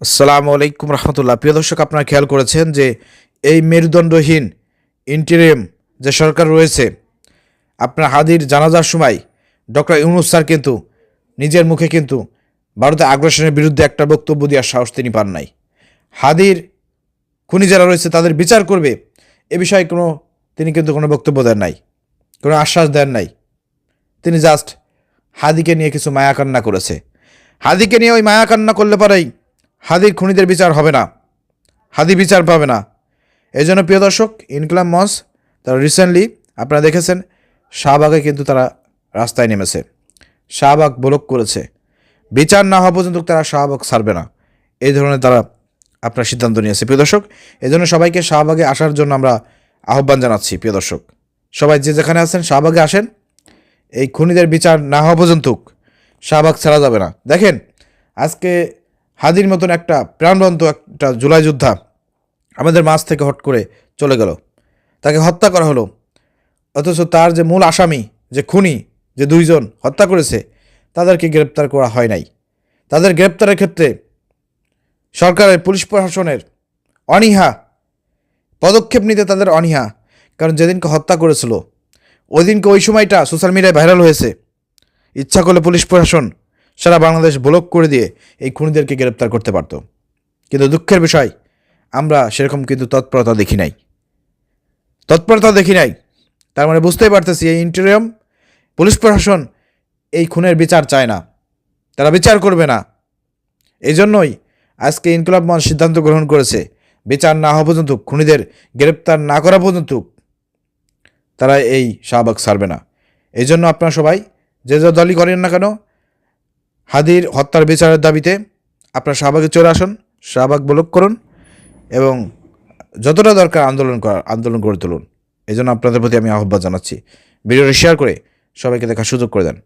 আসসালামু আলাইকুম রহমতুল্লাহ। প্রিয় দর্শক, আপনারা খেয়াল করেছেন যে এই মেরুদণ্ডহীন ইন্টেরিয়াম যে সরকার রয়েছে, আপনার হাদির জানাজার সময় ডক্টর ইউনুস স্যার কিন্তু নিজের মুখে কিন্তু ভারতে আগ্রাসনের বিরুদ্ধে একটা বক্তব্য দেওয়ার সাহস তিনি পান নাই। হাদির খুনি যারা রয়েছে, তাদের বিচার করবে, এ বিষয়ে কোনো, তিনি কিন্তু কোনো বক্তব্য দেন নাই, কোনো আশ্বাস দেন নাই। তিনি জাস্ট হাদিকে নিয়ে কিছু মায়া কান্না করেছে। হাদিকে নিয়ে ওই মায়া কান্না করলে পরেই হাদির খুনিদের বিচার হবে না। হাদি বিচার পাবে না। এই জন্য প্রিয় দর্শক ইনকলাম মঞ্চ তারা রিসেন্টলি আপনারা দেখেছেন, শাহবাগে কিন্তু তারা রাস্তায় নেমেছে। শাহবাগ ব্লক করেছে। বিচার না হওয়া পর্যন্ত তারা শাহবাগ ছাড়বে না। এই ধরনের তারা আপনার সিদ্ধান্ত নিয়েছে। প্রিয় দর্শক এই জন্য সবাইকে শাহবাগে আসার জন্য আমরা আহ্বান জানাচ্ছি। প্রিয় দর্শক, সবাই যে যেখানে আছেন, শাহবাগে আসেন। এই খুনিদের বিচার না হওয়া পর্যন্ত শাহবাগ ছাড়া যাবে না। দেখেন, আজকে হাদির মতন একটা প্রাণবন্ত একটা জুলাই যোদ্ধা আমাদের মাছ থেকে হট করে চলে গেল। তাকে হত্যা করা হলো। অথচ তার যে মূল আসামি, যে খুনি, যে দুইজন হত্যা করেছে, তাদেরকে গ্রেপ্তার করা হয় নাই। তাদের গ্রেপ্তারের ক্ষেত্রে সরকারের, পুলিশ প্রশাসনের অনীহা, পদক্ষেপ নিতে তাদের অনীহা। কারণ যেদিনকে হত্যা করেছিল ওই দিনকে ওই সময়টা সোশ্যাল মিডিয়ায় ভাইরাল হয়েছে। ইচ্ছা করলে পুলিশ প্রশাসন সারা বাংলাদেশ ব্লক করে দিয়ে এই খুনিদেরকে গ্রেপ্তার করতে পারত। কিন্তু দুঃখের বিষয়, আমরা সেরকম কিন্তু তৎপরতা দেখি নাই। তৎপরতা দেখি নাই। তার মানে বুঝতেই পারতেছি এই ইন্টেরিয়াম পুলিশ প্রশাসন এই খুনের বিচার চায় না। তারা বিচার করবে না। এই জন্যই আজকে ইনকলাব মঞ্চ সিদ্ধান্ত গ্রহণ করেছে, বিচার না হওয়া পর্যন্ত, খুনিদের গ্রেপ্তার না করা পর্যন্ত তারা এই শাহবাগ ছাড়বে না। এই জন্য আপনারা সবাই যে যে দলই করেন না কেন হাদির হত্যার বিচারের দাবিতে আপনারা শাহবাগে চলে আসুন, শাহবাগ ব্লক করুন এবং যতটা দরকার আন্দোলন করার, আন্দোলন গড়ে তুলুন। এই জন্য আপনাদের প্রতি আমি আহ্বান জানাচ্ছি। ভিডিওটি শেয়ার করে সবাইকে দেখার সুযোগ করে দেন।